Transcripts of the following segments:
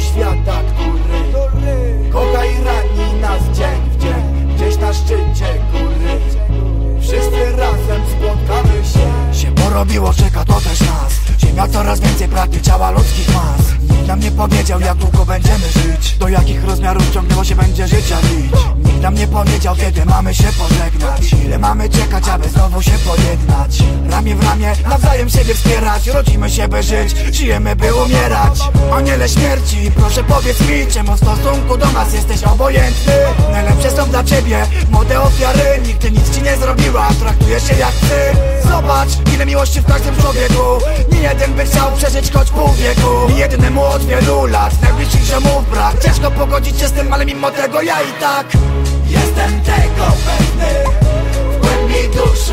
świata, który Kocha i rani nas dzień w dzień. Gdzieś na szczycie góry Wszyscy razem spotkamy się. Się porobiło, czeka to też nas. Ziemia coraz więcej pragnie ciała ludzkich mas nam nie powiedział jak długo będziemy żyć. Do jakich rozmiarów ciągnęło się będzie życia lić Nikt nam nie powiedział kiedy mamy się pożegnać. Ile mamy czekać, aby znowu się pojednać? Ramię w ramię, nawzajem siebie wspierać. Rodzimy się by żyć, żyjemy by umierać. Aniele śmierci, proszę powiedz mi Czemu w stosunku do nas jesteś obojętny? Najlepsze są dla ciebie młode ofiary. Nigdy nic ci nie zrobiła, traktujesz się jak ty Zobacz, ile miłości w każdym człowieku. Nie jeden by chciał przeżyć choć pół wieku. Nie jednemu od wielu lat. Najbliższych ziomów brak. Ciężko pogodzić się z tym, ale mimo tego ja i tak Jestem tego pewny. W głębi duszy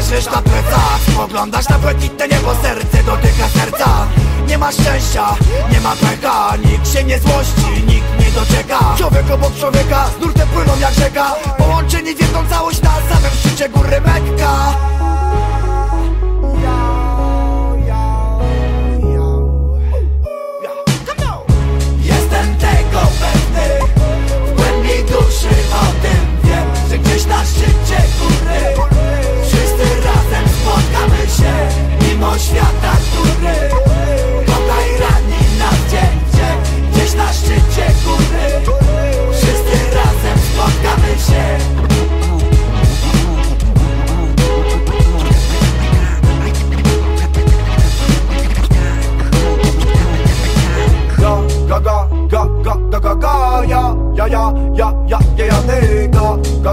leżysz na plecach Spoglądasz na błękitne niebo, serce dotyka serca. Nie ma szczęścia, nie ma pecha Nikt się nie złości, nikt nie docieka Człowiek obok człowieka, z nurtem płyną jak rzeka. Połączeni w jedną całość na samym szczycie góry Mekka. Jestem tego pewny. W głębi duszy o tym wiem Że gdzieś na szczycie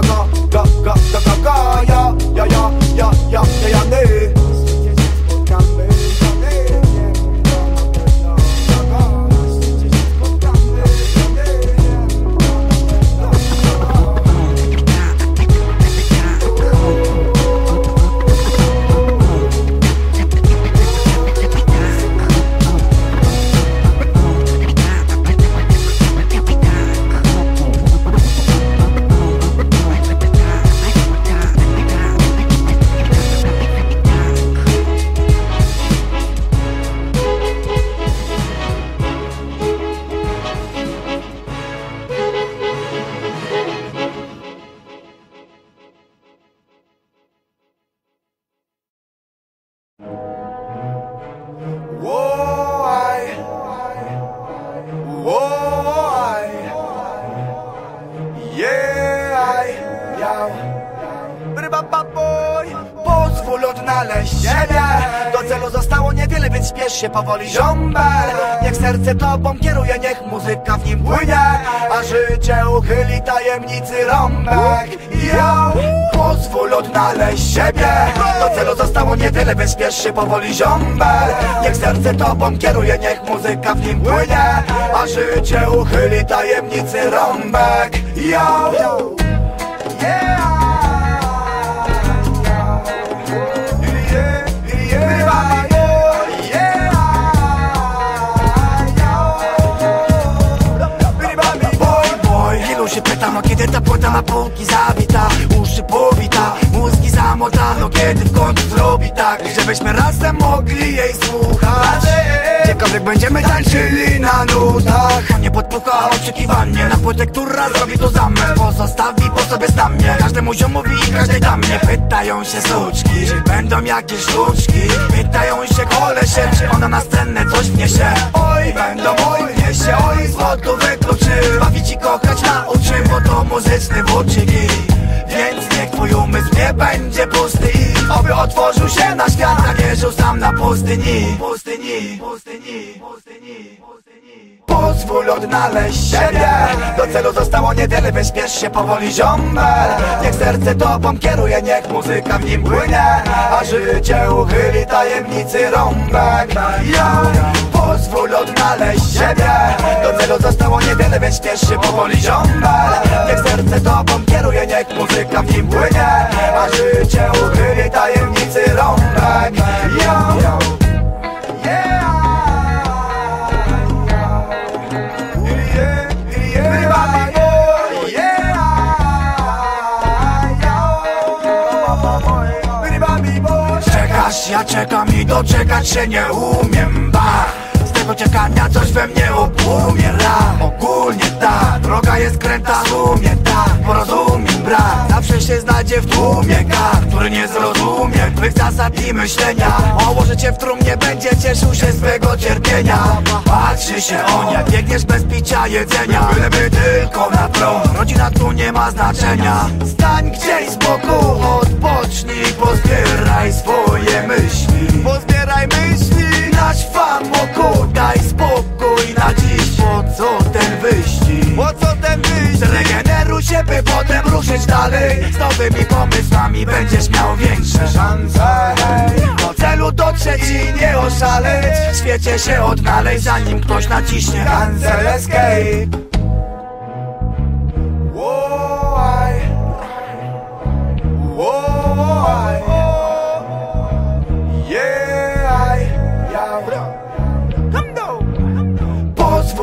nana Why? Yeah, yeah. Boy. Pozwól odnaleźć siebie Do celu zostało więc się powoli Niech serce tobą kieruje, niech muzyka w nim płynie A życie uchyli tajemnicy rąbek Yo! Pozwól odnaleźć siebie Do celu zostało niewiele, więc śpiesz się powoli ziombel Niech serce tobą kieruje, niech muzyka w nim płynie A życie uchyli tajemnicy rąbek Yo! Yeah! Boy, boy, ilu się pytam, a kiedy ta płyta ma półki zawita Uszy powita, mózgi samotano Kiedy w końcu zrobi tak Żebyśmy razem mogli jej słuchać Gdziekolwiek będziemy tańczyli na nutach. Nie podpucha oczekiwanie. Na płytę, która zrobi to za mnie. Pozostawi po sobie znamie Każdemu ziomowi i każdej damie. Pytają się suczki Czy będą jakieś sztuczki Pytają się kolesie Czy ona na scenę coś wniesie. Oj, będą, oj, wniesie. Oj, złoto wykluczy. Bawić i kochać nauczy Bo to muzyczny włóczyki. Więc niech twój umysł nie będzie pusty. Oby otworzył się na świat A nie żył sam na Pustyni, pustyni, pustyni, pustyni Pozwól odnaleźć siebie. Do celu zostało niewiele, weź spiesz się powoli ziombel. Niech serce tobą kieruje, niech muzyka w nim płynie A życie uchyli tajemnicy rąbek. Yo, pozwól odnaleźć siebie. Do celu zostało niewiele, więc spiesz się powoli ziombel. Niech serce tobą kieruje, niech muzyka w nim płynie ja czekam i doczekać się nie umiem, ba. Z tego czekania coś we mnie umiera Ogólnie tak, droga jest kręta, umie tak. Porozumiem brak, zawsze się znajdzie w tłumie gad Który nie zrozumie twych zasad i myślenia. Ołoży cię w trumnie, będzie cieszył się swego cierpienia. Patrzy się on, jak biegniesz bez picia jedzenia. Byleby tylko na tron, rodzina tu nie ma znaczenia. Stań gdzieś z boku, odpocznij, pozbieraj swoje myśli. Pozbieraj myśli, nasz fan daj spokój na dziś. Po co ruszyć dalej. Z nowymi pomysłami będziesz miał większe szanse. Do celu dotrzeć i nie oszaleć. W świecie się odnaleźć, zanim ktoś naciśnie Cancel escape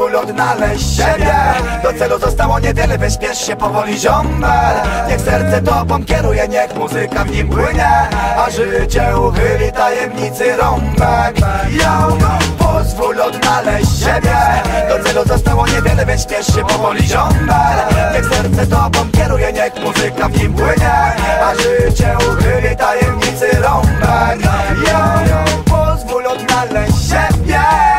Pozwól odnaleźć siebie. Do celu zostało niewiele, weź spiesz się powoli ziombel Niech serce tobą kieruje, niech muzyka w nim płynie. A życie uchyli tajemnicy rąbek. Yo, pozwól odnaleźć siebie. Do celu zostało niewiele, więc spiesz się powoli ziombel Niech serce tobą kieruje, niech muzyka w nim płynie. A życie uchyli tajemnicy rąbek. Yo, pozwól odnaleźć siebie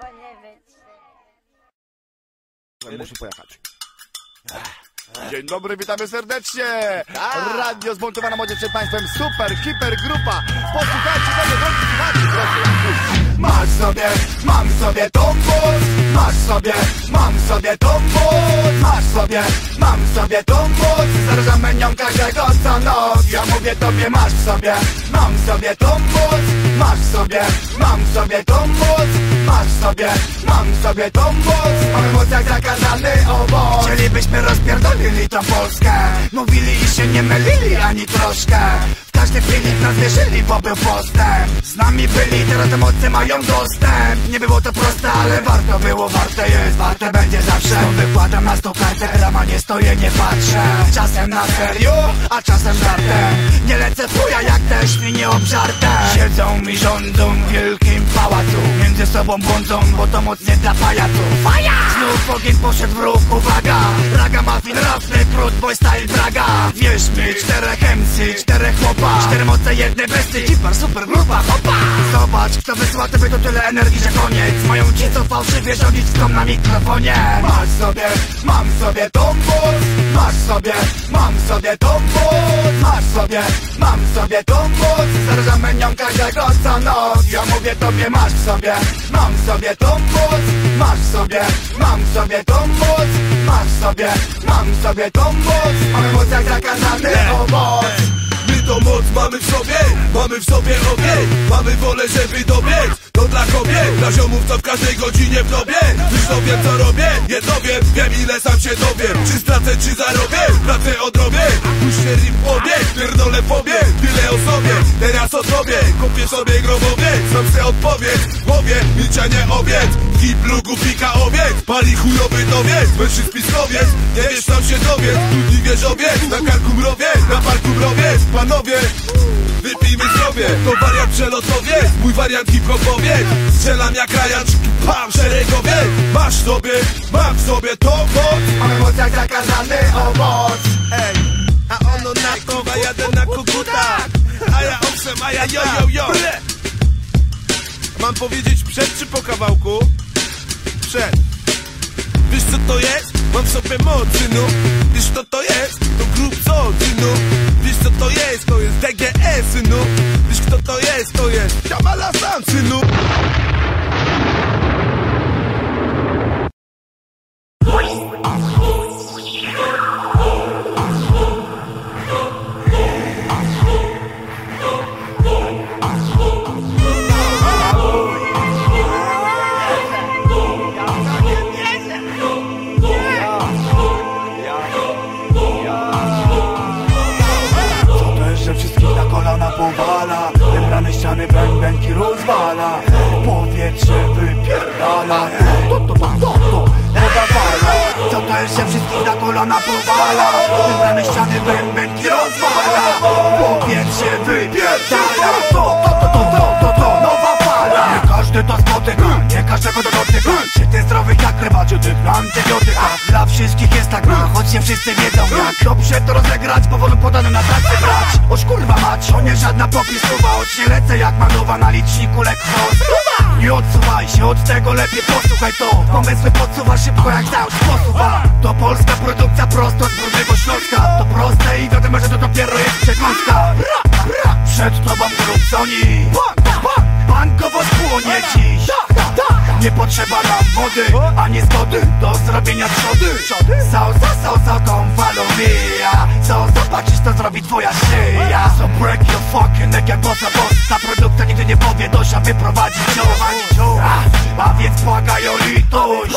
bo nie wytrzymam. Muszę pojechać. Dzień dobry, witamy serdecznie! Radio zmontowana modzie przed Państwem Super Hiper Grupa! Posłuchajcie tego, drogi słuchacze, proszę! Masz sobie, mam sobie tą moc Masz sobie, mam sobie tą moc Masz sobie, mam sobie tą moc Zarażamy nią każdego co noc. Ja mówię tobie, masz sobie, mam sobie tą moc Masz sobie, mam sobie tą moc Masz sobie, mam sobie tą moc Mamy moc jak zakazany owoc Chcielibyśmy rozpierdolili tą Polskę. Mówili i się nie mylili ani troszkę Chwili w nas wierzyli, bo był postęp. Z nami byli, teraz emocje mają dostęp. Nie było to proste, ale warto było, warte jest Warte będzie zawsze. Stąd wykładam na stół kartę, rama nie stoję, nie patrzę. Czasem na serio, a czasem żartem Nie lecę fuja jak te świnie obżarte. Siedzą mi rządzą wielkim pałacu. Między sobą błądzą, bo to moc nie dla pajaców Faja! Znów ogień poszedł w ruch, uwaga! Raga, mafin, rafny, krót, boy style, draga Wierz mi, czterech MC, czterech chłopa. Cztery moce, jedne besty, dziwar, super grupa, hopa! Zobacz Kto wysła tobie to tyle energii, że koniec. Mają ci co fałszywie rządzić w na mikrofonie. Masz sobie, mam sobie moc. Masz sobie, mam sobie moc. Masz sobie, sobie tą moc Zarażamy nią każdego co noc. Ja mówię tobie masz sobie, mam sobie tą moc Masz sobie, mam sobie tą moc Masz sobie, mam sobie tą moc Mamy moc jak zakazany owoc. My to moc mamy w sobie, mamy w sobie ogień. Mamy wolę, żeby dobiec, to dla kobiet. Dla ziomów, co w każdej godzinie w dobie. Już to wiem, co robię, jedno wiem Wiem, ile sam się dowiem. Czy stracę, czy zarobię, pracę odrobię Rip obieg, pierdolę pobieg Tyle o sobie, teraz o tobie Kupię sobie grobowiec, sam se odpowiedź Mówię, milczenie obiec Kiplu gufika obiec Pali chujowy dowiec, mężczyzn spiskowiec Nie wiesz, sam się dowiedz Trudni wieżowiec, na karku mrowiec Na parku mrowiec, panowie Wypijmy zdrowie, to wariant przelotowiec Mój wariant hip-hopowiec Strzelam jak Ryan, pam, szeregowiec Masz sobie, mam w sobie to moc Mamy moc jak zakazany owszem, a ja yo yo yo Mam powiedzieć przed czy po kawałku? Przed Wiesz co to jest? Mam w sobie mocy, no Wiesz co to jest? To grób co, no Wiesz co to jest? To jest DGS, synu Wiesz kto to jest? To jest Kamala Sam, synu To, to, to, to, to, nowa fala Co to że wszystkich na kolana powala Wybrane ściany bębenki rozwala Powietrze wypierdala To, to, to, to, to, to, to, nowa fala Nie każdy to spotyka, nie każdego to dotyka Czy ty zdrowych jak ryba, czy tych na antybiotykach Dla wszystkich jest tak gra, choć nie wszyscy wiedzą jak Dobrze to rozegrać, powolu podane na tacy brać Oż kurwa mać, to nie żadna popisowa Choć nie lecę jak manowa na liczniku lekko Nie odsuwaj się od tego, lepiej posłuchaj to. Pomysły podsuwa szybko jak cały posuwa. To polska produkcja prosto z brudnego Śląska. To proste i wiadomo, że to dopiero jest przekąska. Przed tobą Sony Bankowo spłonie dziś nie potrzeba nam wody, ani zgody do zrobienia trzody Salsa, salsa, come follow me Co zobaczysz, to zrobi twoja szyja So break your fucking neck jak bossa boss Ta produkcja nigdy nie powie dosia wyprowadzić cię a, a więc błagaj o litość.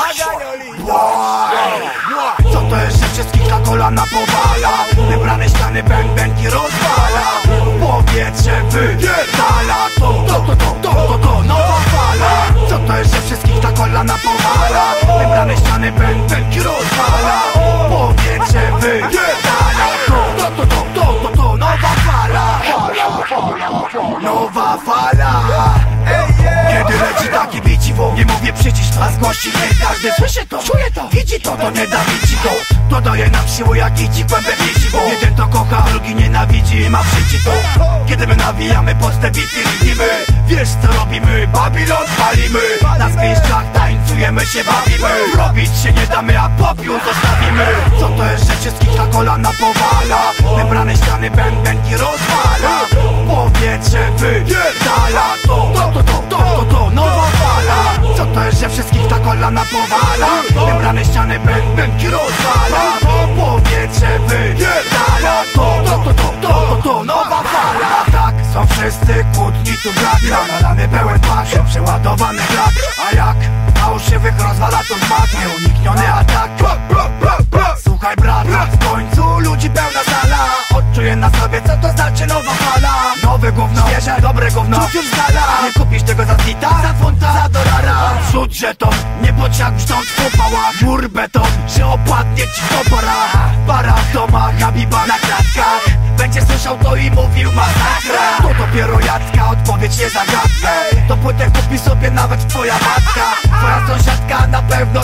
Co to jest, że wszystkich na kolana powala Wybrane ściany bębenki rozwala Powietrze wypierdala To, to, to, to, to, to, nowa fala Co to jest, że wszystkich na kolana powala Wybrane ściany bębenki rozwala. Powietrze wypierdala. To, to, to, to, to, to, to, nowa fala. Nowa fala. Kiedy leci taki biciwo Nie mówię przycisz to, a zgłości nie każdy Słyszy to, czuje widzi to, to nie da ci to To daje nam siłę jak idzie głębie wisi Bo jeden to kocha, drugi nienawidzi ma w życiu to. Kiedy my nawijamy pod te bity rytmy Wiesz co robimy, Babilon palimy. Na zgliszczach tańcujemy się bawimy. Robić się nie damy, a popiół zostawimy. Co to jest, że wszystkich na kolana powala? Wybrane ściany bębenki rozwala. Powietrze wypierdala. To, to, to, to, to jest, że wszystkich ta kolana powala. Wybrane ściany bębenki rozwala Powietrze wypierdala. To, to, to, to, to, to, to, nowa fala. Tak, są wszyscy kłótni tu brak Nalany pełen pasją, przeładowany brak A jak fałszywych rozwala to zmak Nieunikniony atak. Słuchaj brat, w końcu ludzi pełna sala. Odczuję na sobie co to znaczy nowa fala. Nowe gówno, świeże, dobre gówno. Czuć już żeton, nie bądź jak brzdąc po pałach Mur beton, że opadnie ci to para. Para to ma Habiba na klatkach. Będzie słyszał to i mówił masakra. To dopiero jacka, odpowiedź nie zagadkę To płytę kupi sobie nawet twoja matka. Twoja sąsiadka na pewno